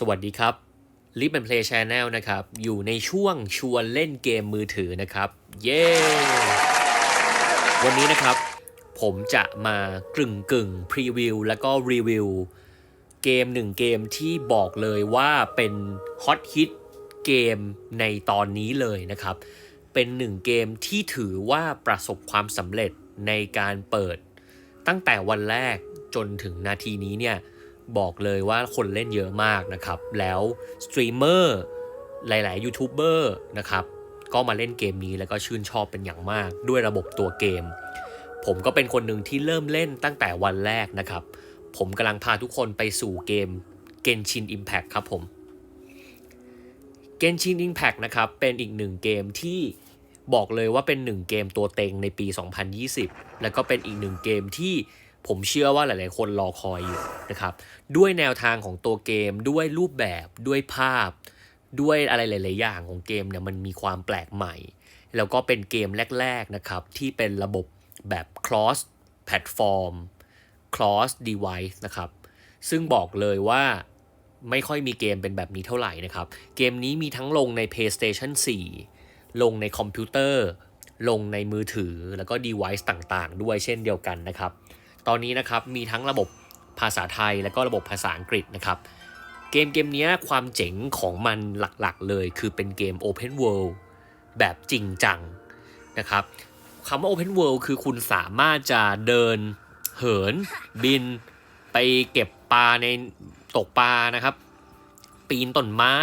สวัสดีครับ Lip and Play Channel นะครับ อยู่ในช่วงชวนเล่นเกมมือถือนะครับ เย้ วันนี้นะครับ ผมจะมากึ่งกึ่งพรีวิวแล้วก็รีวิว เกมหนึ่งเกมที่บอกเลยว่าเป็นฮอตฮิตเกมในตอนนี้เลยนะครับ เป็นหนึ่งเกมที่ถือว่าประสบความสำเร็จในการเปิด ตั้งแต่วันแรกจนถึงนาทีนี้เนี่ย บอกเลยว่าคนเล่นเยอะมากนะครับ แล้วสตรีมเมอร์หลาย ๆ ยูทูบเบอร์นะครับ ก็มาเล่นเกมนี้แล้วก็ชื่นชอบเป็นอย่างมากด้วยระบบตัวเกม ผมก็เป็นคนหนึ่งที่เริ่มเล่นตั้งแต่วันแรกนะครับ ผมกำลังพาทุกคนไปสู่เกม Genshin Impact ครับผม Genshin Impact นะครับเป็นอีกหนึ่งเกมที่บอกเลยว่าเป็นหนึ่งเกมตัวเต็งในปี 2020 แล้วก็เป็นอีกหนึ่งเกมที่ ผมเชื่อว่าหลาย ๆ คนรอคอยอยู่นะครับ ด้วยแนวทางของตัวเกม ด้วยรูปแบบด้วยภาพ ด้วยอะไรหลาย ๆ อย่างของเกมเนี่ยมันมีความแปลกใหม่ แล้วก็เป็นเกมแรก ๆ นะครับ ที่เป็นระบบแบบ cross platform cross device นะครับ ซึ่งบอกเลยว่าไม่ค่อยมีเกมเป็นแบบนี้เท่าไหร่นะครับ เกมนี้มีทั้งลงใน PlayStation 4 ลงในคอมพิวเตอร์ ลงในมือถือแล้วก็ device ต่าง ๆ ด้วยเช่นเดียวกันนะครับ ตอนนี้นะครับมีทั้งระบบภาษาไทยแล้วก็ระบบภาษาอังกฤษนะครับเกมเกมนี้ความเจ๋งของมันหลักๆ เลย คือเป็นเกม Open World แบบจริงจังนะครับคำว่า Open World คือคุณสามารถจะเดินเหินบิน ไปเก็บปลาในตกปลานะครับ ปีนต้นไม้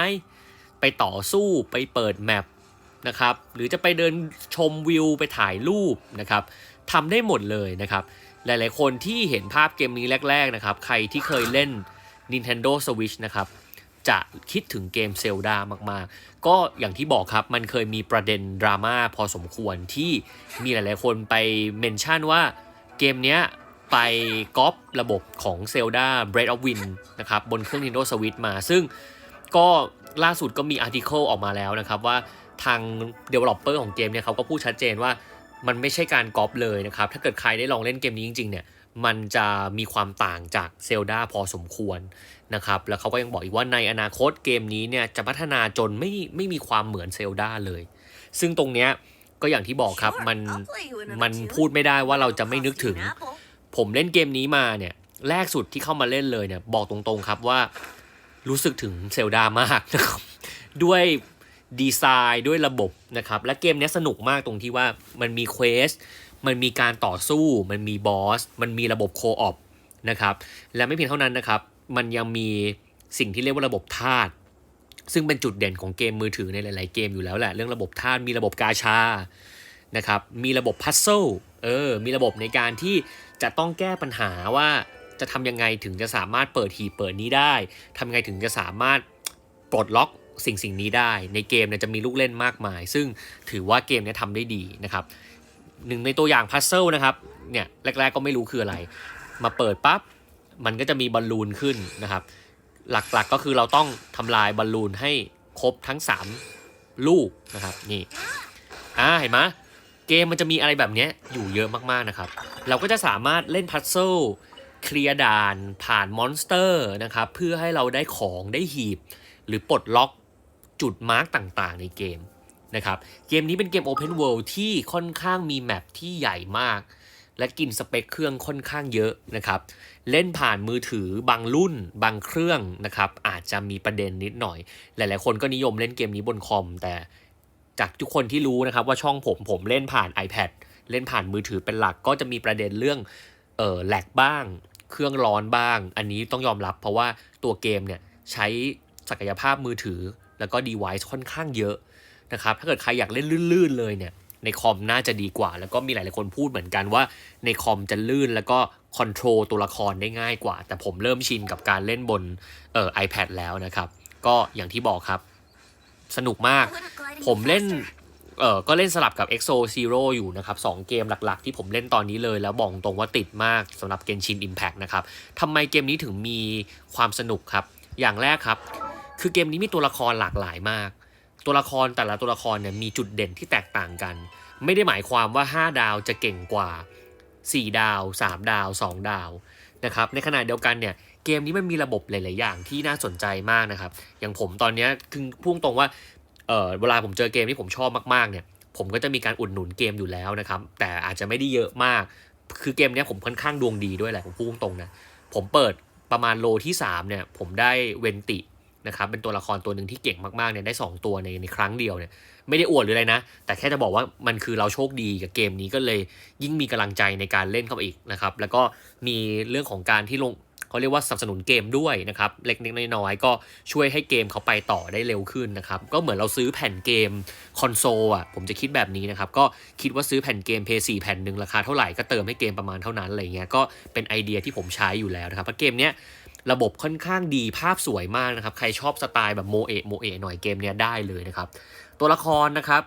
ไปต่อสู้ไปเปิดแมปนะครับหรือจะไปเดินชมวิวไปถ่ายรูปนะครับทำได้หมดเลยนะครับ หลายๆ คนที่เห็นภาพเกมนี้แรก ๆ นะครับ ใครที่เคยเล่น Nintendo Switch นะครับ จะคิดถึงเกมเซลดามากๆ ก็อย่างที่บอกครับมันเคยมีประเด็นดราม่าพอสมควรที่มีหลายๆ คนไปเมนชั่นว่าเกมเนี้ยไปก๊อประบบของ Zelda Breath of Wind นะครับบนเครื่อง Nintendo Switch มา ซึ่งก็ล่าสุดก็มีอาร์ติเคิลออกมาแล้วนะครับว่าทาง Developer ของเกมเนี่ยเขาก็พูดชัดเจนว่า มันไม่ใช่การก๊อปเลยนะครับ ถ้าเกิดใครได้ลองเล่นเกมนี้จริงๆเนี่ยมันจะมีความต่างจากเซลดาพอสมควรนะครับ แล้วเขาก็ยังบอกอีกว่าในอนาคตเกมนี้เนี่ยจะพัฒนาจนไม่ไม่มีความเหมือนเซลดาเลย ซึ่งตรงเนี้ยก็อย่างที่บอกครับมันมันพูดไม่ได้ว่าเราจะไม่นึกถึง ผมเล่นเกมนี้มาเนี่ยแรกสุดที่เข้ามาเล่นเลยเนี่ยบอกตรงๆครับว่ารู้สึกถึงเซลดามากนะครับด้วย ดีไซน์ด้วยระบบนะครับ และเกมนี้สนุกมากตรงที่ว่ามันมีเควสมันมีการต่อสู้ มันมีบอส มันมีระบบโคออปนะครับ และไม่เพียงเท่านั้นนะครับ มันยังมีสิ่งที่เรียกว่าระบบธาตุซึ่งเป็นจุดเด่นของเกมมือถือในหลาย ๆ เกมอยู่แล้วแหละ เรื่องระบบธาตุมีระบบกาชานะครับ มีระบบพัซเซิลเออ มีระบบในการที่จะต้องแก้ปัญหาว่าจะทำยังไงถึงจะสามารถเปิดหีบเปิดนี้ได้ทำยังไงถึงจะสามารถปลดล็อก สิ่งสิ่งนี้ได้ ในเกมเนี่ยจะมีลูกเล่นมากมาย ซึ่งถือว่าเกมเนี้ทำได้ดีนะครับหนึ่งในตัวอย่างพัซเซิลนะครับเนี่ยแรก ๆก็ไม่รู้คืออะไร มาเปิดปั๊บมันก็จะมีบอลลูนขึ้นนะครับ หลักๆกก็คือเราต้องทำลายบอลลูนให้ครบทั้ง 3 ลูกนะครับนี่อ่าเห็นไหมเกมมันจะมีอะไรแบบนี้อยู่เยอะมากๆนะครับ เราก็จะสามารถเล่นพัซเซิลเคลียร์ด่านผ่านมอนสเตอร์นะครับเพื่อให้เราได้ของได้หีบ หรือปลดล็อก จุดมาร์กต่างๆ ในเกมนะครับ เกมนี้เป็นเกม Open World ที่ค่อนข้างมีแมปที่ใหญ่มาก และกินสเปคเครื่องค่อนข้างเยอะนะครับ เล่นผ่านมือถือบางรุ่น บางเครื่องนะครับ อาจจะมีประเด็นนิดหน่อย หลายๆ คนก็นิยมเล่นเกมนี้บนคอม แต่จากทุกคนที่รู้นะครับว่าช่องผมผมเล่นผ่าน iPad เล่นผ่านมือถือเป็นหลักก็จะมีประเด็นเรื่องเออแหลกบ้าง เครื่องร้อนบ้าง อันนี้ต้องยอมรับ เพราะว่าตัวเกมเนี่ยใช้ศักยภาพมือถือ แล้วก็ device ค่อนข้างเยอะนะครับ ถ้าเกิดใครอยากเล่นลื่นๆเลยเนี่ยในคอมน่าจะดีกว่า แล้วก็มีหลายๆคนพูดเหมือนกันว่าในคอมจะลื่นแล้วก็คอนโทรลตัวละครได้ง่ายกว่า แต่ผมเริ่มชินกับการเล่นบนเอ่อ iPad แล้วนะครับ ก็อย่างที่บอกครับ สนุกมาก ผมเล่นเออก็เล่นสลับกับ EXO Zero อยู่นะครับสองเกมหลักๆ ที่ผมเล่นตอนนี้เลย แล้วบอกตรงว่าติดมากสำหรับ Genshin Impact นะครับทำไมเกมนี้ถึงมีความสนุกครับ อย่างแรกครับ คือเกมนี้มีตัวละครหลากหลายมาก ตัวละครแต่ละตัวละครเนี่ยมีจุดเด่นที่แตกต่างกัน ไม่ได้หมายความว่า 5 ดาวจะเก่งกว่า 4 ดาว 3 ดาว 2 ดาวนะครับในขณะเดียวกันเนี่ยเกมนี้มันมีระบบหลาย ๆ อย่างที่น่าสนใจมากนะครับ อย่างผมตอนนี้คือพุ่งตรงว่าเออเวลาผมเจอเกมที่ผมชอบมาก ๆ เนี่ยผมก็จะมีการอุดหนุนเกมอยู่แล้วนะครับ แต่อาจจะไม่ได้เยอะมาก คือเกมนี้ผมค่อนข้างดวงดีด้วยแหละผมพูดตรงนะ ผมเปิดประมาณโลที่ 3 เนี่ย ผมได้เวนติ นะครับเป็นตัวละครตัวหนึ่งที่เก่งมากๆเนี่ยได้ 2 ตัวในในครั้งเดียวเนี่ยไม่ได้อวดหรืออะไรนะ แต่แค่จะบอกว่ามันคือเราโชคดีกับเกมนี้ก็เลยยิ่งมีกำลังใจในการเล่นเข้าไปอีกนะครับแล้วก็มีเรื่องของการที่ลงเขาเรียกว่าสนับสนุนเกมด้วยนะครับเล็กๆน้อยๆก็ช่วยให้เกมเขาไปต่อได้เร็วขึ้นนะครับก็เหมือนเราซื้อแผ่นเกมคอนโซลอะผมจะคิดแบบนี้นะครับก็คิดว่าซื้อแผ่นเกม p 4แผ่นหนึ่งราคาเท่าไหร่ก็เติมให้เกมประมาณเท่านั้นอะไรเงี้ยก็เป็นไอเดียที่ผมใช้อยู่แล้วนะครับเพราะเกมเนี้ย ระบบค่อนข้างดีภาพสวยมากนะครับ ใครชอบสไตล์แบบโมเอะโมเอะหน่อยเกมเนี้ยได้เลยนะครับ ตัวละครนะครับ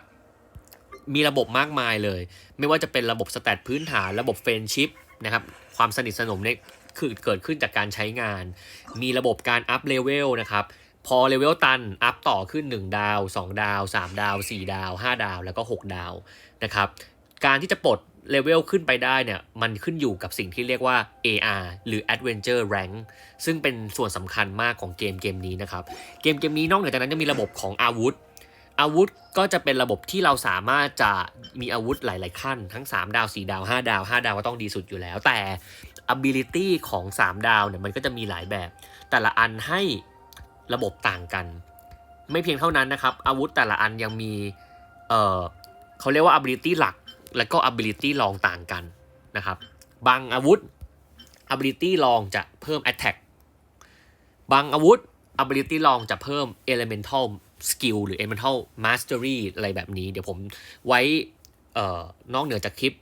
มีระบบมากมายเลย ไม่ว่าจะเป็นระบบสแตทพื้นฐาน ระบบเฟรนชิพนะครับความสนิทสนมเนี่ยคือเกิดขึ้นจากการใช้งาน มีระบบการอัพเลเวลนะครับพอเลเวลตันอัพต่อขึ้น 1 ดาว 2 ดาว 3 ดาว 4 ดาว 5 ดาว แล้วก็ 6 ดาวนะครับการที่จะปลด เลเวลขึ้นไปได้เนี่ย มันขึ้นอยู่กับสิ่งที่เรียกว่า AR หรือ Adventure Rank ซึ่งเป็นส่วนสำคัญมากของเกมเกมนี้นะครับ เกมเกมนี้นอกเหนือจากนั้นจะมีระบบของอาวุธ อาวุธก็จะเป็นระบบที่เราสามารถจะมีอาวุธหลาย ๆ ขั้น ทั้ง 3 ดาว 4 ดาว 5 ดาว 5 ดาวก็ต้องดีสุดอยู่แล้ว แต่ ability ของ 3 ดาวเนี่ยมันก็จะมีหลายแบบ แต่ละอันให้ระบบต่างกัน ไม่เพียงเท่านั้นนะครับ อาวุธแต่ละอันยังมีเออเขาเรียกว่า ability หลัก และก็ ability รองต่างกันนะครับ บางอาวุธ ability รองจะเพิ่ม attack บางอาวุธ ability รองจะเพิ่ม elemental skill หรือ elemental mastery อะไรแบบนี้ เดี๋ยวผมไว้นอกเหนือจากคลิป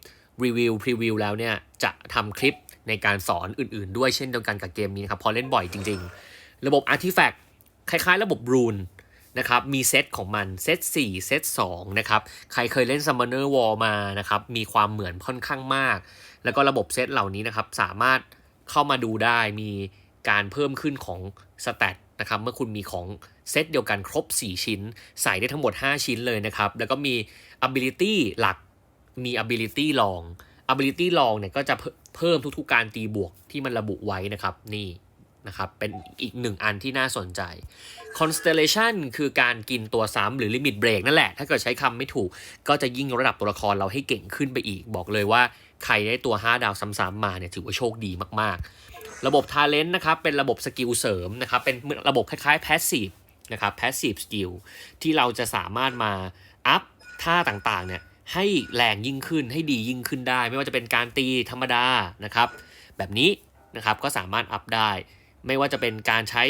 รีวิวพรีวิวแล้วเนี่ยจะทำคลิปในการสอนอื่นๆ ด้วยเช่นเดียวกันกับเกมนี้นะครับ พอเล่นบ่อยจริงๆ ระบบ artifact คล้ายๆ ระบบ rune นะครับมีเซตของมันเซต4เซต2นะครับใครเคยเล่น Summoner War มานะครับมีความเหมือนค่อนข้างมาก แล้วก็ระบบเซตเหล่านี้นะครับสามารถเข้ามาดูได้มีการเพิ่มขึ้นของสเตตนะครับเมื่อคุณมีของเซตเดียวกันครบ 4 ชิ้น ใส่ได้ทั้งหมด 5 ชิ้นเลยนะครับ แล้วก็มี ability หลักมี ability รอง ability รองเนี่ยก็จะเพิ่มทุกๆการตีบวกที่มันระบุไว้นะครับนี่ นะครับ เป็นอีกหนึ่งอันที่น่าสนใจ constellation คือการกินตัวซ้ำหรือ limit break นั่นแหละ ถ้าเกิดใช้คำไม่ถูก ก็จะยิ่งระดับตัวละครเราให้เก่งขึ้นไปอีก บอกเลยว่าใครได้ตัว 5 ดาวซ้ำๆมาเนี่ยถือว่าโชคดีมากๆ ระบบ talent นะครับ เป็นระบบสกิลเสริมนะครับ เป็นระบบคล้ายๆ passive นะครับ passive skill ที่เราจะสามารถมาอัพท่าต่างๆเนี่ยให้แรงยิ่งขึ้นให้ดียิ่งขึ้นได้ ไม่ว่าจะเป็นการตีธรรมดานะครับ แบบนี้นะครับก็สามารถอัพได้ ไม่ว่าจะเป็นการใช้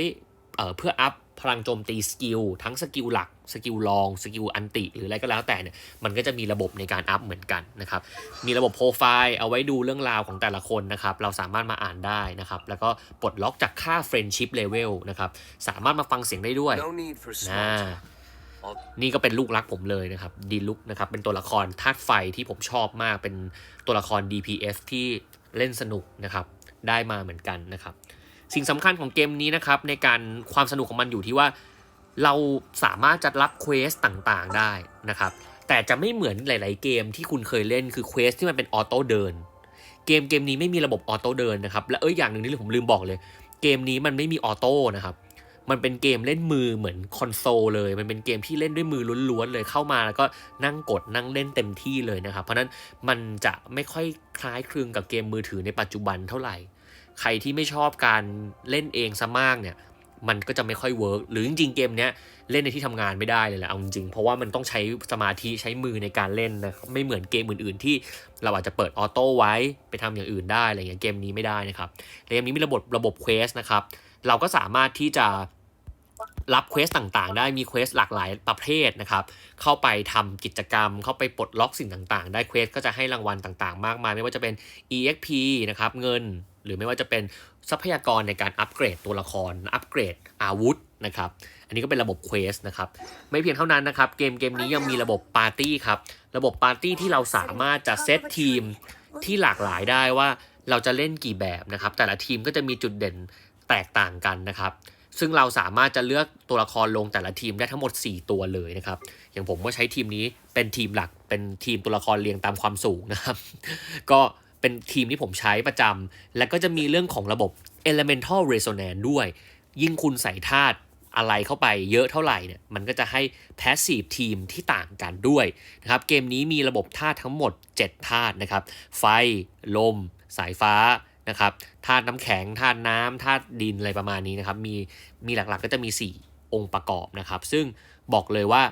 เเพื่ออัพพลังโจมตีสกิลทั้งสกิลหลักสกิลรองสกิลอันติ หรืออะไรก็แล้วแต่เนี่ยมันก็จะมีระบบในการอัพเหมือนกันนะครับมีระบบโปรไฟล์เอาไว้ดูเรื่องราวของแต่ละคนนะครับเราสามารถมาอ่านได้นะครับแล้วก็ปลดล็อกจากค่า friendship level นะครับสามารถมาฟังเสียงได้ด้วย No need for นะ small talk. นี่ก็เป็นลูกรักผมเลยนะครับดีลุกนะครับเป็นตัวละครธาตุไฟที่ผมชอบมากเป็นตัวละคร DPS ที่เล่นสนุกนะครับได้มาเหมือนกันนะครับ สิ่งสำคัญของเกมนี้นะครับในการความสนุกของมันอยู่ที่ว่า เราสามารถจะรับเควสต่างๆได้นะครับ แต่จะไม่เหมือนหลาย ๆ เกมที่คุณเคยเล่นคือเควสที่มันเป็นออโต้เดิน เกมเกมนี้ไม่มีระบบออโต้เดินนะครับ และเอ้ยอย่างหนึ่งที่ผมลืมบอกเลย เกมนี้มันไม่มีออโต้นะครับมันเป็นเกมเล่นมือเหมือนคอนโซลเลย มันเป็นเกมที่เล่นด้วยมือล้วนๆเลยเข้ามาแล้วก็นั่งกดนั่งเล่นเต็มที่เลยนะครับ เพราะนั้นมันจะไม่ค่อยคล้ายคลึงกับเกมมือถือในปัจจุบันเท่าไหร่ ใครที่ไม่ชอบการเล่นเองซะมากเนี่ยมันก็จะไม่ค่อยเวิร์กหรือจริงๆเกมเนี้ยเล่นในที่ทำงานไม่ได้เลยแหละเอาจริงเพราะว่ามันต้องใช้สมาธิใช้มือในการเล่นนะไม่เหมือนเกมอื่นๆ ที่เราอาจจะเปิดออโต้ไว้ไปทำอย่างอื่นได้อะไรอย่างเงี้ยเกมนี้ไม่ได้นะครับเกมนี้มีระบบระบบเควสนะครับเราก็สามารถที่จะรับเควสต่างๆ ได้มีเควสหลากหลายประเภทนะครับเข้าไปทำกิจกรรม เข้าไปปลดล็อกสิ่งต่างๆ ได้เควสก็จะให้รางวัลต่างๆ มากมาย ไม่ว่าจะเป็น EXP นะครับเงิน หรือไม่ว่าจะเป็นทรัพยากรในการอัปเกรดตัวละคร อัปเกรดอาวุธนะครับ อันนี้ก็เป็นระบบเควสนะครับ ไม่เพียงเท่านั้นนะครับ เกมเกมนี้ยังมีระบบปาร์ตี้ครับ ระบบปาร์ตี้ที่เราสามารถจะเซตทีมที่หลากหลายได้ว่าเราจะเล่นกี่แบบนะครับ แต่ละทีมก็จะมีจุดเด่นแตกต่างกันนะครับ ซึ่งเราสามารถจะเลือกตัวละครลงแต่ละทีมได้ทั้งหมด 4 ตัวเลยนะครับ อย่างผมก็ใช้ทีมนี้เป็นทีมหลัก เป็นทีมตัวละครเรียงตามความสูงนะครับ ก็ เป็นทีมที่ผมใช้ประจำ แล้วก็จะมีเรื่องของระบบ elemental resonance ด้วย ยิ่งคุณใส่ธาตุอะไรเข้าไปเยอะเท่าไหร่เนี่ย มันก็จะให้ passive ทีมที่ต่างกันด้วยนะครับ เกมนี้มีระบบธาตุทั้งหมด 7 ธาตุนะครับ ไฟ ลม สายฟ้านะครับ ธาตุน้ำแข็ง ธาตุน้ำธาตุดินอะไรประมาณนี้นะครับ มี มีหลักๆก็จะมี 4 องค์ประกอบนะครับ ซึ่งบอกเลยว่า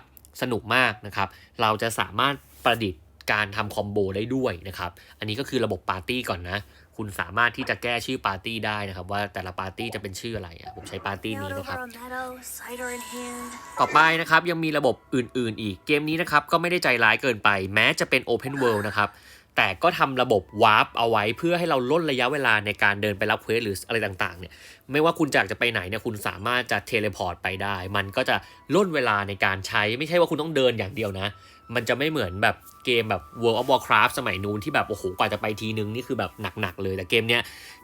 สนุกมากนะครับ เราจะสามารถประดิษฐ์ การทำคอมโบได้ด้วยนะครับ อันนี้ก็คือระบบปาร์ตี้ก่อนนะ คุณสามารถที่จะแก้ชื่อปาร์ตี้ได้นะครับ ว่าแต่ละปาร์ตี้จะเป็นชื่ออะไรอะผมใช้ปาร์ตี้นี้ Out นะครับ over a meadow, cider in hand. ต่อไปนะครับยังมีระบบอื่นๆ อีก เกมนี้นะครับก็ไม่ได้ใจร้ายเกินไป แม้จะเป็น Open World นะครับ แต่ก็ทำระบบวาร์ปเอาไว้เพื่อให้เราลดระยะเวลาในการเดินไปรับเควสหรืออะไรต่างๆ เนี่ย ไม่ว่าคุณอยากจะไปไหนเนี่ยคุณสามารถจะเทเลพอร์ตไปได้ มันก็จะล่นเวลาในการใช้ ไม่ใช่ว่าคุณต้องเดินอย่างเดียวนะ มันจะไม่เหมือนแบบเกมแบบ World of Warcraft สมัยนู้นที่แบบโอ้โหกว่าจะไปทีนึงนี่คือแบบหนักๆเลย แต่เกมเนี้ย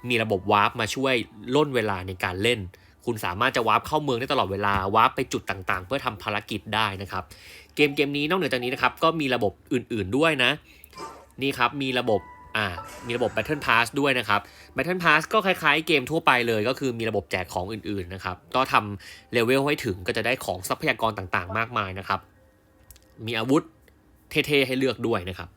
มีระบบวาร์ปมาช่วยล่นเวลาในการเล่น คุณสามารถจะวาร์ปเข้าเมืองได้ตลอดเวลาวาร์ปไปจุดต่างๆ เพื่อทำภารกิจได้นะครับ เกมเกมนี้นอกเหนือจากนี้นะครับก็มีระบบอื่นๆด้วยนะ นี่ครับมีระบบอ่ามีระบบ Battle Pass ด้วยนะครับ Battle Pass ก็คล้ายๆเกมทั่วไปเลย ก็คือมีระบบแจกของอื่นๆนะครับก็ทำเลเวลให้ถึงก็จะได้ของทรัพยากรต่างๆ มากมายนะครับมีอาวุธ เท่ๆให้เลือกด้วยนะครับ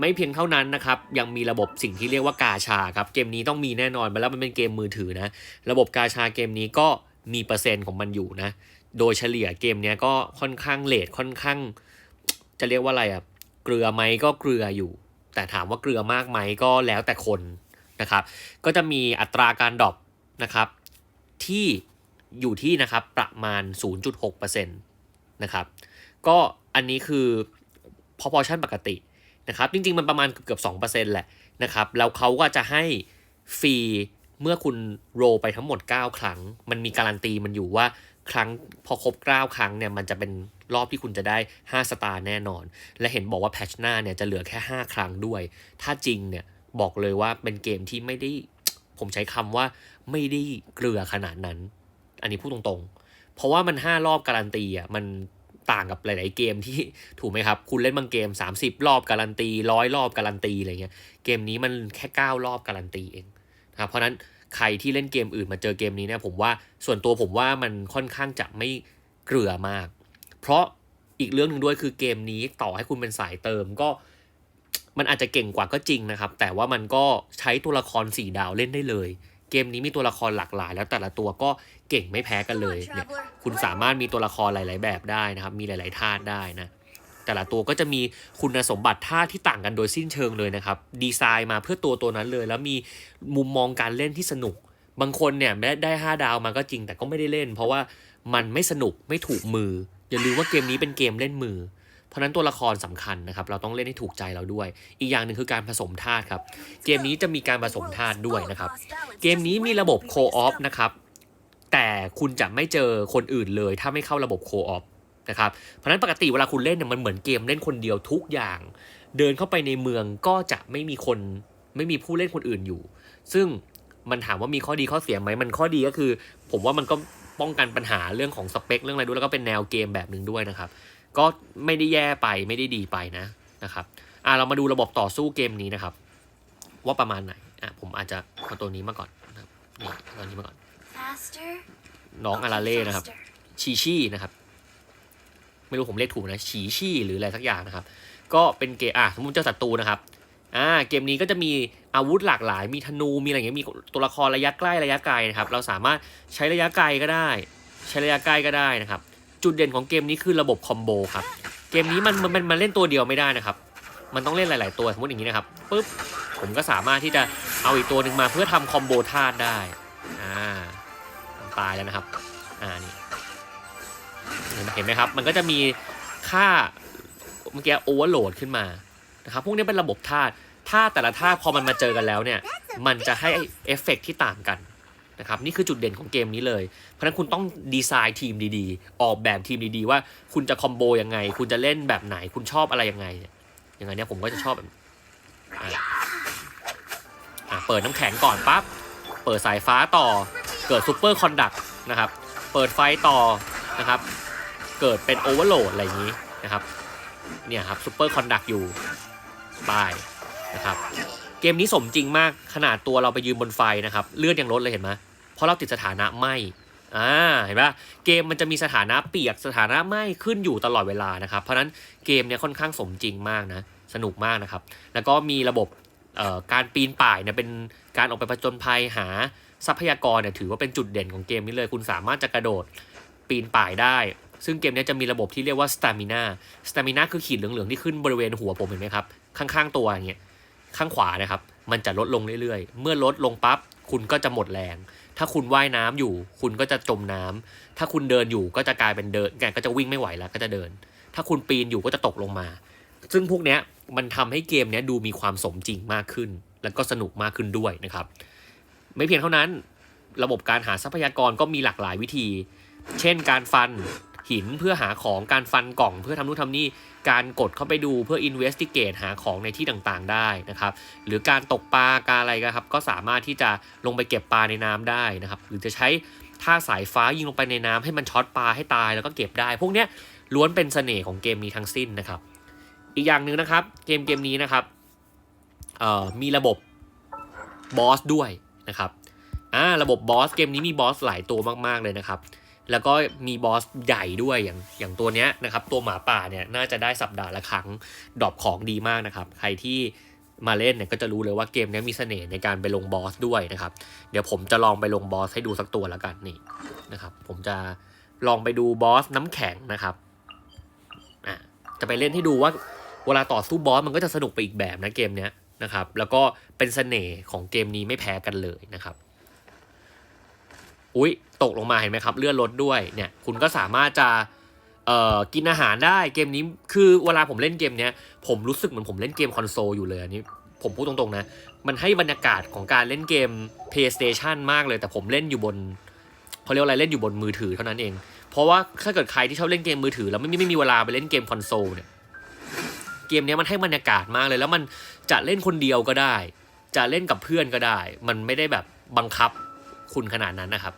ไม่เพียงเท่านั้นนะครับ ยังมีระบบสิ่งที่เรียกว่ากาชาครับ เกมนี้ต้องมีแน่นอนมาแล้วมันเป็นเกมมือถือนะ ระบบกาชาเกมนี้ก็มีเปอร์เซ็นต์ของมันอยู่นะ โดยเฉลี่ยเกมนี้ก็ค่อนข้างเลทค่อนข้าง จะเรียกว่าอะไรอะเกลือไหมก็เกลืออยู่ แต่ถามว่าเกลือมากไหมก็แล้วแต่คนนะครับ ก็จะมีอัตราการดรอปนะครับ ที่อยู่ที่นะครับประมาณ 0.6%นะครับก็ อันนี้คือ proportion ปกตินะครับ จริง ๆ มันประมาณเกือบๆ2%แหละนะครับ แล้วเขาก็จะให้ฟรีเมื่อคุณโรไปทั้งหมด 9 ครั้ง มันมีการันตีมันอยู่ว่าครั้งพอครบ 9 ครั้งเนี่ยมันจะเป็นรอบที่คุณจะได้ 5 สตาร์แน่นอน และเห็นบอกว่าแพชหน้าเนี่ยจะเหลือแค่ 5 ครั้งด้วย ถ้าจริงเนี่ยบอกเลยว่าเป็นเกมที่ไม่ได้ ผมใช้คำว่าไม่ได้เกลือขนาดนั้น อันนี้พูดตรงๆ เพราะว่ามัน 5 รอบการันตีอะมัน ต่างกับหลาย ๆ เกมที่ถูกไหมครับ คุณเล่นบางเกม 30 รอบการันตีร้อยรอบการันตีอะไรเงี้ยเกมนี้มันแค่ 9 รอบการันตีเองนะครับเพราะฉะนั้นใครที่เล่นเกมอื่นมาเจอเกมนี้เนี่ยผมว่าส่วนตัวผมว่ามันค่อนข้างจะไม่เกลือมาก เพราะอีกเรื่องหนึ่งด้วยคือเกมนี้ต่อให้คุณเป็นสายเติมก็มันอาจจะเก่งกว่าก็จริงนะครับ แต่ว่ามันก็ใช้ตัวละครสี่ดาวเล่นได้เลย เกมนี้มีตัวละครหลากหลาย แล้วแต่ละตัวก็เก่งไม่แพ้กันเลย Come on, เนี่ย traveler. คุณสามารถมีตัวละครหลาย ๆ แบบได้นะครับ มีหลายๆธาตุได้นะแต่ละตัวก็จะมีคุณสมบัติธาตุที่ต่างกันโดยสิ้นเชิงเลยนะครับ ดีไซน์มาเพื่อตัวตัวนั้นเลย แล้วมีมุมมองการเล่นที่สนุก บางคนเนี่ยได้ได้ห้าดาวมาก็จริงแต่ก็ไม่ได้เล่น เพราะว่ามันไม่สนุกไม่ถูกมือ อย่าลืมว่าเกมนี้เป็นเกมเล่นมือ เพราะฉะนั้นตัวละครสำคัญนะครับ เราต้องเล่นให้ถูกใจเราด้วย อีกอย่างหนึ่งคือการผสมธาตุครับ เกมนี้จะมีการผสมธาตุด้วยนะครับ เกมนี้มีระบบโคออฟนะครับ แต่คุณจะไม่เจอคนอื่นเลย ถ้าไม่เข้าระบบโคออฟนะครับ เพราะฉะนั้นปกติเวลาคุณเล่นเนี่ยมันเหมือนเกมเล่นคนเดียวทุกอย่าง เดินเข้าไปในเมืองก็จะไม่มีคนไม่มีผู้เล่นคนอื่นอยู่ ซึ่งมันถามว่ามีข้อดีข้อเสียไหมมันข้อดีก็คือ ผมว่ามันก็ป้องกันปัญหาเรื่องของสเปคเรื่องอะไรด้วยแล้วก็เป็นแนวเกมแบบหนึ่งด้วยนะครับ ก็ไม่ได้แย่ไปไม่ได้ดีไปนะนะครับอะเรามาดูระบบต่อสู้เกมนี้นะครับ ว่าประมาณไหนอะผมอาจจะเอาตัวนี้มาก่อนนะครับนี่เอาตัวนี้มาก่อน Faster. น้องอาราเล่นะครับ Faster. ชีชี่นะครับ ไม่รู้ผมเรียกถูกนะชีชี่หรืออะไรสักอย่างนะครับ ก็เป็นเกมอะสมมติเจ้าศัตรูนะครับอ่าเกมนี้ก็จะมีอาวุธหลากหลาย มีธนูมีอะไรอย่างเงี้ยมีตัวละครระยะใกล้ระยะไกลนะครับ เราสามารถใช้ระยะไกลก็ได้ ใช้ระยะใกล้ก็ได้นะครับ จุดเด่นของเกมนี้คือระบบคอมโบครับ เกมนี้มันมันมันมันเล่นตัวเดียวไม่ได้นะครับ มันต้องเล่นหลาย ๆ ตัวสมมติอย่างนี้นะครับปุ๊บผมก็สามารถที่จะเอาอีกตัวหนึ่งมาเพื่อทำคอมโบธาตุได้อ่าตายแล้วนะครับอ่านี่เห็นไหมเห็นไหมครับ มันก็จะมีค่าเมื่อกี้โอเวอร์โหลดขึ้นมานะครับพวกนี้เป็นระบบธาตุธาตุแต่ละธาตุพอมันมาเจอกันแล้วเนี่ย มันจะให้เอฟเฟกต์ที่ต่างกัน นะครับนี่คือจุดเด่นของเกมนี้เลย เพราะฉะนั้นคุณต้องดีไซน์ทีมดีๆ ออกแบบทีมดีๆ ว่าคุณจะคอมโบยังไง คุณจะเล่นแบบไหนคุณชอบอะไรยังไงยอย่างไงเนี่ยผมก็จะชอบแบบเปิดน้ำแข็งก่อนปั๊บเปิดสายฟ้าต่อเกิดซูเปอร์คอนดักนะครับเปิดไฟต่อนะครับเกิดเป็นโอเวอร์โหลดอะไรอย่างนี้นะครับเนี่ยครับซูเปอร์คอนดักอยู่ตายนะครับ เกมนี้สมจริงมากขนาดตัวเราไปยืนบนไฟนะครับ เลือดยังลดเลยเห็นไหมเพราะเราติดสถานะไหมอ่าเห็นปะเกมมันจะมีสถานะเปียกสถานะไหมขึ้นอยู่ตลอดเวลานะครับ เพราะนั้นเกมเนี่ยค่อนข้างสมจริงมากนะสนุกมากนะครับ แล้วก็มีระบบเอ่อการปีนป่ายเนี่ยเป็นการออกไปผจญภัยหาทรัพยากรเนี่ยถือว่าเป็นจุดเด่นของเกมนี้เลย คุณสามารถจะกระโดดปีนป่ายได้ ซึ่งเกมเนี้ยจะมีระบบที่เรียกว่า stamina stamina คือขีดเหลืองๆที่ขึ้นบริเวณหัวผมเห็นไหมครับ ข้างๆตัวอย่างเงี้ย ข้างขวานะครับ มันจะลดลงเรื่อยๆ เมื่อลดลงปั๊บคุณก็จะหมดแรง ถ้าคุณว่ายน้ำอยู่ คุณก็จะจมน้ำถ้าคุณเดินอยู่ก็จะกลายเป็นเดินแกก็จะวิ่งไม่ไหวแล้วก็จะเดิน ถ้าคุณปีนอยู่ก็จะตกลงมา ซึ่งพวกเนี้ยมันทำให้เกมเนี้ยดูมีความสมจริงมากขึ้น แล้วก็สนุกมากขึ้นด้วยนะครับ ไม่เพียงเท่านั้น ระบบการหาทรัพยากรก็มีหลากหลายวิธี เช่นการฟัน หินเพื่อหาของการฟันกล่องเพื่อทำนู่นทำนี่การกดเข้าไปดูเพื่อ investigate หาของในที่ต่างๆได้นะครับหรือการตกปลาการอะไรนะครับก็สามารถที่จะลงไปเก็บปลาในน้ำได้นะครับหรือจะใช้ท่าสายฟ้ายิงลงไปในน้ำให้มันช็อตปลาให้ตายแล้วก็เก็บได้ พวกเนี้ยล้วนเป็นเสน่ห์ของเกมนี้ทั้งสิ้นนะครับ อีกอย่างหนึ่งนะครับเกมเกมนี้นะครับมีระบบบอสด้วยนะครับอ่าระบบบอสเกมนี้มีบอสหลายตัวมากๆเลยนะครับ แล้วก็มีบอสใหญ่ด้วยอย่างอย่างตัวเนี้ยนะครับตัวหมาป่าเนี่ยน่าจะได้สัปดาห์ละครั้งดรอปของดีมากนะครับ ใครที่มาเล่นเนี่ยก็จะรู้เลยว่าเกมเนี้ยมีเสน่ห์ในการไปลงบอสด้วยนะครับ เดี๋ยวผมจะลองไปลงบอสให้ดูสักตัวแล้วกันนี่นะครับผมจะลองไปดูบอสน้ำแข็งนะครับอะจะไปเล่นให้ดูว่าเวลาต่อสู้บอสมันก็จะสนุกไปอีกแบบนะเกมเนี้ยนะครับ แล้วก็เป็นเสน่ห์ของเกมนี้ไม่แพ้กันเลยนะครับ อุ้ยตกลงมาเห็นไหมครับ เลื่อนรถด้วยเนี่ยคุณก็สามารถจะเอ่อกินอาหารได้เกมนี้คือเวลาผมเล่นเกมเนี้ยผมรู้สึกเหมือนผมเล่นเกมคอนโซลอยู่เลยอันนี้ผมพูดตรงๆนะ มันให้บรรยากาศของการเล่นเกม PlayStation มากเลย แต่ผมเล่นอยู่บนเขาเรียกอะไรเล่นอยู่บนมือถือเท่านั้นเอง เพราะว่าถ้าเกิดใครที่ชอบเล่นเกมมือถือ แล้วไม่มีไม่มีเวลาไปเล่นเกมคอนโซลเนี่ยเกมนี้มันให้บรรยากาศมากเลย แล้วมันจะเล่นคนเดียวก็ได้ จะเล่นกับเพื่อนก็ได้ มันไม่ได้แบบบังคับ คุณขนาดนั้นนะครับ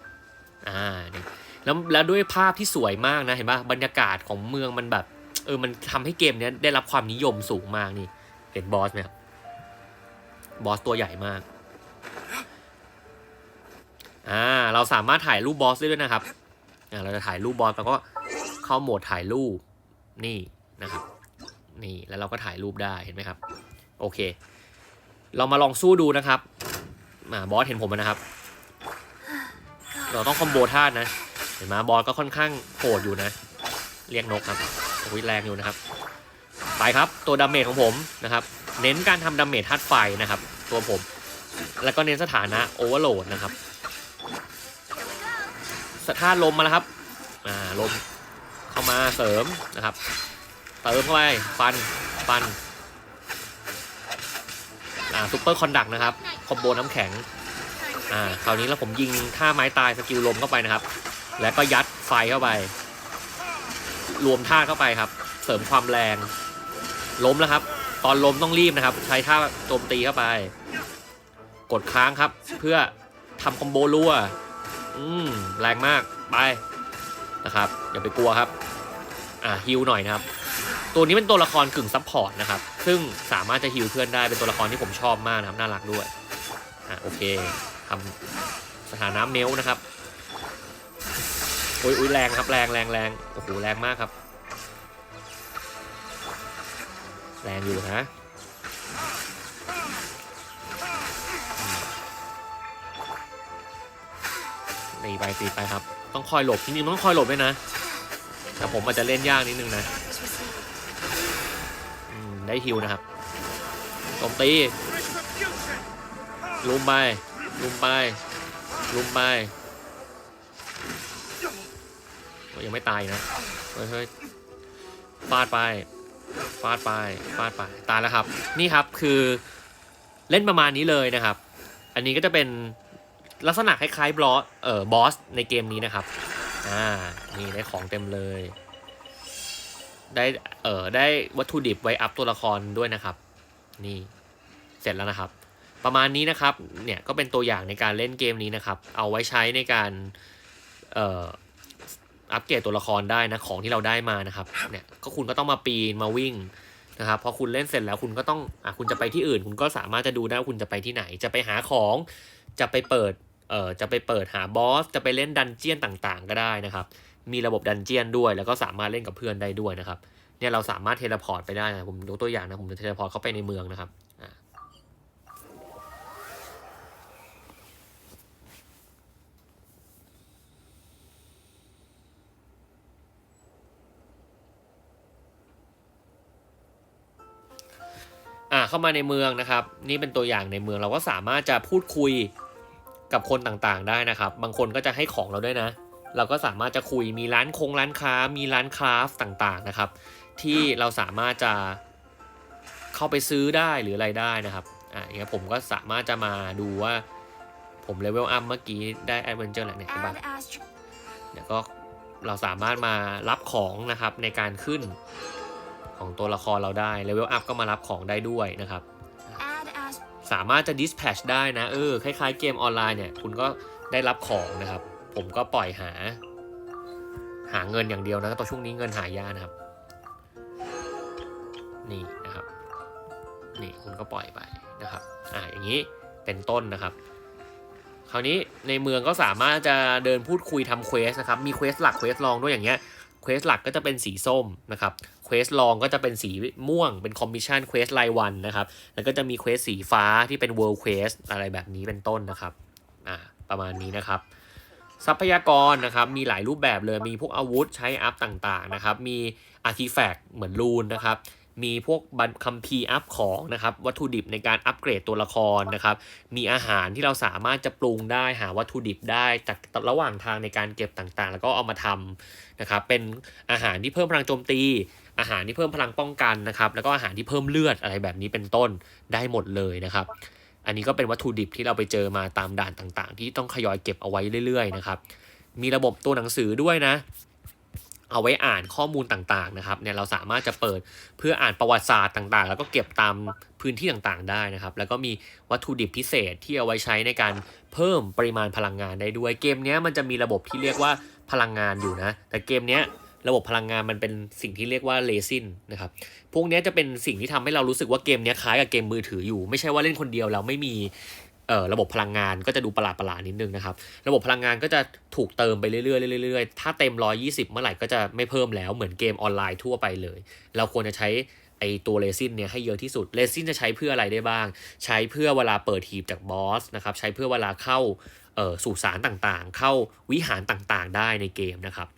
อ่านี่แล้วแล้วด้วยภาพที่สวยมากนะเห็นปะบรรยากาศของเมืองมันแบบเออมันทำให้เกมเนี้ยได้รับความนิยมสูงมากนี่ เห็นบอสไหมครับบอสตัวใหญ่มากอ่าเราสามารถถ่ายรูปบอสได้ด้วยนะครับอ่าเราจะถ่ายรูปบอสแล้วก็เข้าโหมดถ่ายรูปนี่นะครับ นี่แล้วเราก็ถ่ายรูปได้เห็นไหมครับ โอเค เรามาลองสู้ดูนะครับอ่าบอสเห็นผมไหมนะครับ เราต้องคอมโบท่านะ เห็นไหมบอลก็ค่อนข้างโหดอยู่นะ เรียกนกครับโอ้ยแรงอยู่นะครับ ไปครับตัวดาเมจของผมนะครับ เน้นการทำดาเมจธาตุไฟนะครับ ตัวผม แล้วก็เน้นสถานะโอเวอร์โหลดนะครับสถานลมมาแล้วครับ อ่าลมเข้ามาเสริมนะครับเติมเข้าไปฟันฟันอ่าซุปเปอร์คอนดักนะครับคอมโบน้ำแข็ง อ่าคราวนี้แล้วผมยิงท่าไม้ตายสกิลลมเข้าไปนะครับ แล้วก็ยัดไฟเข้าไป รวมท่าเข้าไปครับ เสริมความแรง ล้มแล้วครับ ตอนล้มต้องรีบนะครับ ใช้ท่าโจมตีเข้าไป กดค้างครับ เพื่อทำคอมโบรัวอืมแรงมากไปนะครับ อย่าไปกลัวครับ อ่าฮิลหน่อยนะครับ ตัวนี้เป็นตัวละครกึ่งซับพอร์ตนะครับ ซึ่งสามารถจะฮิลเพื่อนได้เป็นตัวละครที่ผมชอบมากนะครับน่ารักด้วย อ่าโอเค ทำสถานะเมลนะครับโอ้ยอุ้ยแรงครับแรงแรงแรงโอ้โหแรงมากครับ แรงอยู่นะตีไปตีไปครับ ต้องคอยหลบจริงๆต้องคอยหลบด้วยนะแต่ผมอาจจะเล่นยากนิดนึงนะได้ฮิวนะครับโจมตีลุมไป ลุมไป ลุมไปยังไม่ตายนะ เฮ้ยฟาดไป ฟาดไป ฟาดไป ตายแล้วครับ นี่ครับคือเล่นประมาณนี้เลยนะครับ อันนี้ก็จะเป็นลักษณะคล้ายๆบลอสเอ่อบอสในเกมนี้นะครับ อ่า นี่ได้ของเต็มเลย ได้ เอ่อ ได้วัตถุดิบไว้อัพตัวละครด้วยนะครับ นี่ เสร็จแล้วนะครับ ประมาณนี้นะครับเนี่ยก็เป็นตัวอย่างในการเล่นเกมนี้นะครับ เอาไว้ใช้ในการเอ่ออัปเกรดตัวละครได้นะของที่เราได้มานะครับเนี่ยก็คุณก็ต้องมาปีนมาวิ่งนะครับพอคุณเล่นเสร็จแล้วคุณก็ต้องอะคุณจะไปที่อื่น คุณก็สามารถจะดูได้ว่าคุณจะไปที่ไหน จะไปหาของจะไปเปิดเอ่อจะไปเปิดหาบอสจะไปเล่นดันเจียนต่างๆ ก็ได้นะครับ มีระบบดันเจียนด้วย แล้วก็สามารถเล่นกับเพื่อนได้ด้วยนะครับเนี่ยเราสามารถเทเลพอร์ตไปได้นะผมยกตัวอย่างนะผมจะเทเลพอร์ตเข้าไปในเมืองนะครับ อะอะเข้ามาในเมืองนะครับ นี่เป็นตัวอย่างในเมืองเราก็สามารถจะพูดคุยกับคนต่างๆได้นะครับ บางคนก็จะให้ของเราด้วยนะ เราก็สามารถจะคุยมีร้านคงร้านค้า มีร้านคราฟต์ต่างๆนะครับ ที่เราสามารถจะเข้าไปซื้อได้หรืออะไรได้นะครับอ่าอย่างเงี้ยผมก็สามารถจะมาดูว่าผมเลเวลอัพเมื่อกี้ได้แอดเวนเจอร์แหละเนี่ยเห็นปะ Add Astro. เดี๋ยวก็เราสามารถมารับของนะครับในการขึ้น ของตัวละครเราได้เลเวลอัพก็มารับของได้ด้วยนะครับ Add Astro. สามารถจะ dispatch ได้นะเออคล้ายๆเกมออนไลน์เนี่ยคุณก็ได้รับของนะครับ ผมก็ปล่อยหา หาเงินอย่างเดียวนะตอนช่วงนี้เงินหายากนะครับ นี่นะครับ นี่คุณก็ปล่อยไปนะครับอ่าอย่างนี้เป็นต้นนะครับคราวนี้ในเมืองก็สามารถจะเดินพูดคุยทำเควสนะครับ มีเควสหลักเควสรองด้วยอย่างเงี้ยเควสหลักก็จะเป็นสีส้มนะครับเคว สรองก็จะเป็นสีม่วงเป็นคอมมิชชั่นเควสรายวันนะครับ แล้วก็จะมีเควสสีฟ้าที่เป็น World Quest อะไรแบบนี้เป็นต้นนะครับอ่าประมาณนี้นะครับ ทรัพยากรนะครับมีหลายรูปแบบเลยมีพวกอาวุธใช้อัพต่างๆนะครับ มีอาร์ติแฟกต์เหมือนรูนนะครับมีพวกบันคัมภีอัพของนะครับ วัตถุดิบในการอัปเกรดตัวละครนะครับ มีอาหารที่เราสามารถจะปรุงได้หาวัตถุดิบได้จากระหว่างทางในการเก็บต่างๆ แล้วก็เอามาทำนะครับ เป็นอาหารที่เพิ่มพลังโจมตี อาหารที่เพิ่มพลังป้องกันนะครับ แล้วก็อาหารที่เพิ่มเลือดอะไรแบบนี้เป็นต้นได้หมดเลยนะครับ อันนี้ก็เป็นวัตถุดิบที่เราไปเจอมาตามด่านต่างๆ ที่ต้องขยอยเก็บเอาไว้เรื่อยๆนะครับ มีระบบตัวหนังสือด้วยนะ เอาไว้อ่านข้อมูลต่างๆนะครับ เนี่ยเราสามารถจะเปิดเพื่ออ่านประวัติศาสตร์ต่างๆ แล้วก็เก็บตามพื้นที่ต่างๆ ได้นะครับ แล้วก็มีวัตถุดิบพิเศษที่เอาไว้ใช้ในการเพิ่มปริมาณพลังงานได้ด้วย เกมนี้มันจะมีระบบที่เรียกว่าพลังงานอยู่นะ แต่เกมนี้ ระบบพลังงานมันเป็นสิ่งที่เรียกว่าเลซินนะครับ พวกนี้จะเป็นสิ่งที่ทำให้เรารู้สึกว่าเกมนี้คล้ายกับเกมมือถืออยู่ ไม่ใช่ว่าเล่นคนเดียวแล้วไม่มีเอ่อระบบพลังงานก็จะดูประหลาดประหลาดๆนิดนึงนะครับ ระบบพลังงานก็จะถูกเติมไปเรื่อยๆเรื่อยๆถ้าเต็ม 120 เมื่อไหร่ก็จะไม่เพิ่มแล้วเหมือนเกมออนไลน์ทั่วไปเลย เราควรจะใช้ไอตัวเลซินเนี่ยให้เยอะที่สุดเลซินจะใช้เพื่ออะไรได้บ้าง ใช้เพื่อเวลาเปิดหีบจากบอสนะครับใช้เพื่อเวลาเข้าสู่สารต่างๆ เข้าวิหารต่างๆ ได้ในเกมนะครับ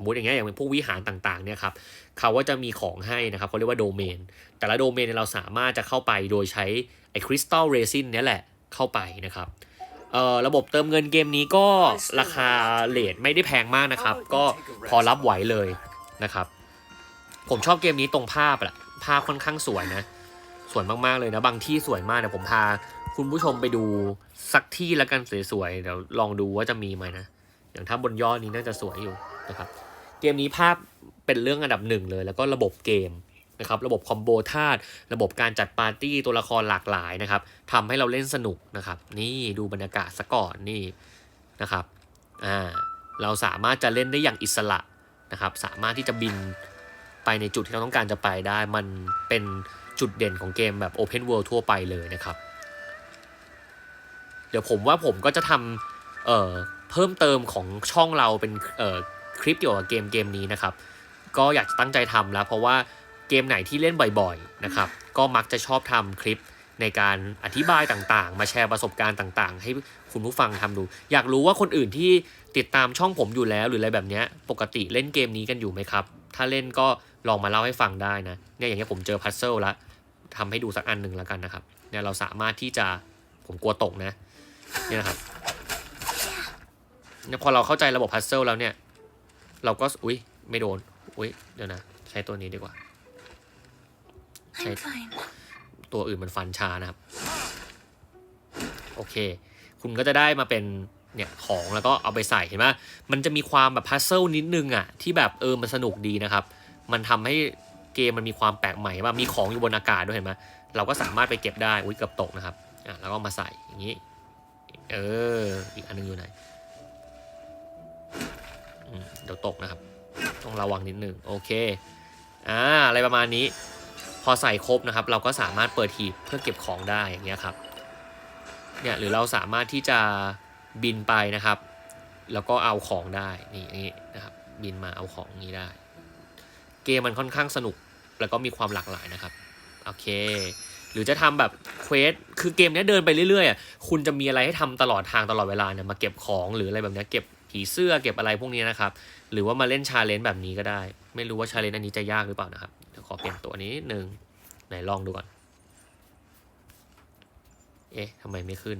มมติอย่างเงี้ยอย่างเป็นพวกวิหารต่างๆเนี่ยครับเขาก็จะมีของให้นะครับเขาเรียกว่าโดเมน แต่ละโดเมนเนี่ยเราสามารถจะเข้าไปโดยใช้ไอคริสตัลเรซินเนี่ยแหละเข้าไปนะครับเอ่อระบบเติมเงินเกมนี้ก็ราคาเลทไม่ได้แพงมากนะครับ ก็พอรับไหวเลยนะครับ ผมชอบเกมนี้ตรงภาพแหละภาพค่อนข้างสวยนะ สวยมากๆเลยนะบางที่สวยมากเดี๋ยวผมพาคุณผู้ชมไปดูสักที่แล้วกันสวยๆเดี๋ยวลองดูว่าจะมีไหมนะอย่างถ้าบนยอดนี้น่าจะสวยอยู่นะครับ เกมนี้ภาพเป็นเรื่องอันดับหนึ่งเลย แล้วก็ระบบเกมนะครับระบบคอมโบธาตุระบบการจัดปาร์ตี้ตัวละครหลากหลายนะครับทำให้เราเล่นสนุกนะครับ นี่ดูบรรยากาศซะก่อนนี่นะครับอ่าเราสามารถจะเล่นได้อย่างอิสระนะครับสามารถที่จะบินไปในจุดที่เราต้องการจะไปได้ มันเป็นจุดเด่นของเกมแบบ Open World ทั่วไปเลยนะครับ เดี๋ยวผมว่าผมก็จะทำเอ่อเพิ่มเติมของช่องเราเป็นเอ่อ คลิปเกี่ยวกับเกมเกมนี้นะครับ ก็อยากจะตั้งใจทำแล้ว เพราะว่าเกมไหนที่เล่นบ่อยๆนะครับ ก็มักจะชอบทำคลิปในการอธิบายต่างๆ มาแชร์ประสบการณ์ต่างๆ ให้คุณผู้ฟังทำดู อยากรู้ว่าคนอื่นที่ติดตามช่องผมอยู่แล้ว หรืออะไรแบบนี้ปกติเล่นเกมนี้กันอยู่ไหมครับ ถ้าเล่นก็ลองมาเล่าให้ฟังได้นะเนี่ยอย่างเงี้ยผมเจอพัซเซิลแล้วทำให้ดูสักอันหนึ่งแล้วกันนะครับเนี่ยเราสามารถที่จะผมกลัวตกนะเนี่ยนะครับเนี่ยพอเราเข้าใจระบบพัซเซิลแล้วเนี่ย เราก็อุ้ยไม่โดนอุ้ยเดี๋ยวนะ ใช้ตัวนี้ดีกว่า I'm fine. ตัวอื่นมันฟันชานะครับ โอเค คุณก็จะได้มาเป็นเนี่ยของแล้วก็เอาไปใส่เห็นไหมมันจะมีความแบบพัซเซิลนิดนึงอะที่แบบเออมันสนุกดีนะครับ มันทำให้เกมมันมีความแปลกใหม่ว่ามีของอยู่บนอากาศด้วยเห็นไหมเราก็สามารถไปเก็บได้อุ้ยเกือบตกนะครับอะแล้วก็มาใส่อย่างนี้ เออ อีกอันนึงอยู่ไหนอืม เดี๋ยวตกนะครับ ต้องระวังนิดนึงโอเคอ่าอะไรประมาณนี้ พอใส่ครบนะครับ เราก็สามารถเปิดหีบเพื่อเก็บของได้อย่างเงี้ยครับเนี่ยหรือเราสามารถที่จะบินไปนะครับ แล้วก็เอาของได้นี่อย่างนี้นะครับ บินมาเอาของนี้ได้ เกมมันค่อนข้างสนุกแล้วก็มีความหลากหลายนะครับโอเค หรือจะทำแบบเควสคือเกมเนี้ยเดินไปเรื่อยๆอะคุณจะมีอะไรให้ทำตลอดทางตลอดเวลาเนี่ยมาเก็บของหรืออะไรแบบเนี้ยเก็บ ผีเสื้อเก็บอะไรพวกนี้นะครับ หรือว่ามาเล่นชาเลนจ์แบบนี้ก็ได้ ไม่รู้ว่าชาเลนจ์อันนี้จะยากหรือเปล่านะครับเดี๋ยวขอเปลี่ยนตัวนี้นิดนึงไหนลองดูก่อน เอ๊ะทำไมไม่ขึ้น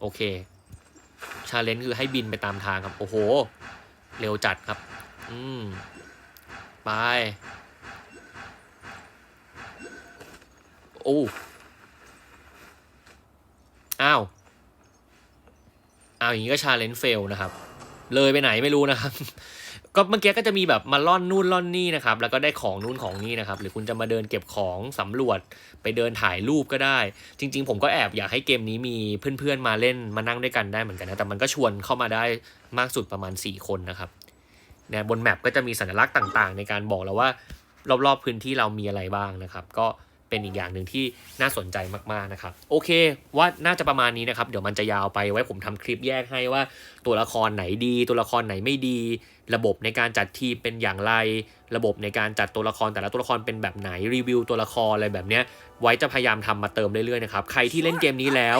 โอเค ชาเลนจ์คือให้บินไปตามทางครับ โอ้โห เร็วจัดครับ อืม ไป โอ้ อ้าว อาอย่างนี้ก็ชาเลนจ์เฟลนะครับ เลยไปไหนไม่รู้นะครับ ก็เมื่อกี้ก็จะมีแบบมาล่อนนู่นล่อนนี่นะครับ แล้วก็ได้ของนู่นของนี่นะครับ หรือคุณจะมาเดินเก็บของสำรวจ ไปเดินถ่ายรูปก็ได้ จริง ๆ ผมก็แอบอยากให้เกมนี้มีเพื่อนๆมาเล่นมานั่งด้วยกันได้เหมือนกันนะ แต่มันก็ชวนเข้ามาได้มากสุดประมาณ 4 คนนะครับเนี่ยบนแมปก็จะมีสัญลักษณ์ต่าง ๆ ในการบอกเราว่ารอบๆพื้นที่เรามีอะไรบ้างนะครับ ก็ เป็นอีกอย่างหนึ่งที่น่าสนใจมากๆนะครับ โอเค ว่าน่าจะประมาณนี้นะครับ เดี๋ยวมันจะยาวไปไว้ผมทำคลิปแยกให้ว่าตัวละครไหนดี ตัวละครไหนไม่ดี ระบบในการจัดทีมเป็นอย่างไร ระบบในการจัดตัวละครแต่ละตัวละครเป็นแบบไหนรีวิวตัวละครอะไรแบบเนี้ยไว้จะพยายามทำมาเติมเรื่อยๆนะครับ ใครที่เล่นเกมนี้แล้ว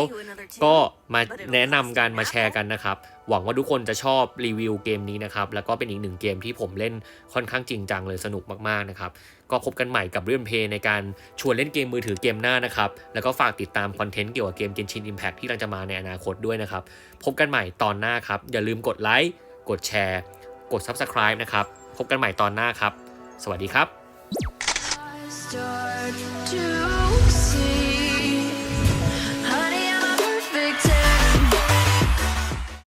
ก็มาแนะนำกันมาแชร์กันนะครับ หวังว่าทุกคนจะชอบรีวิวเกมนี้นะครับ แล้วก็เป็นอีกหนึ่งเกมที่ผมเล่นค่อนข้างจริงจังเลยสนุกมากๆนะครับ ก็พบกันใหม่กับเรื่องเพย์ในการชวนเล่นเกมมือถือเกมหน้านะครับ แล้วก็ฝากติดตามคอนเทนต์เกี่ยวกับเกม Genshin Impact ที่กำลังจะมาในอนาคตด้วยนะครับ พบกันใหม่ตอนหน้าครับ อย่าลืมกดไลค์ กดแชร์ กด Subscribe นะครับ พบกันใหม่ตอนหน้าครับ สวัสดีครับ Start to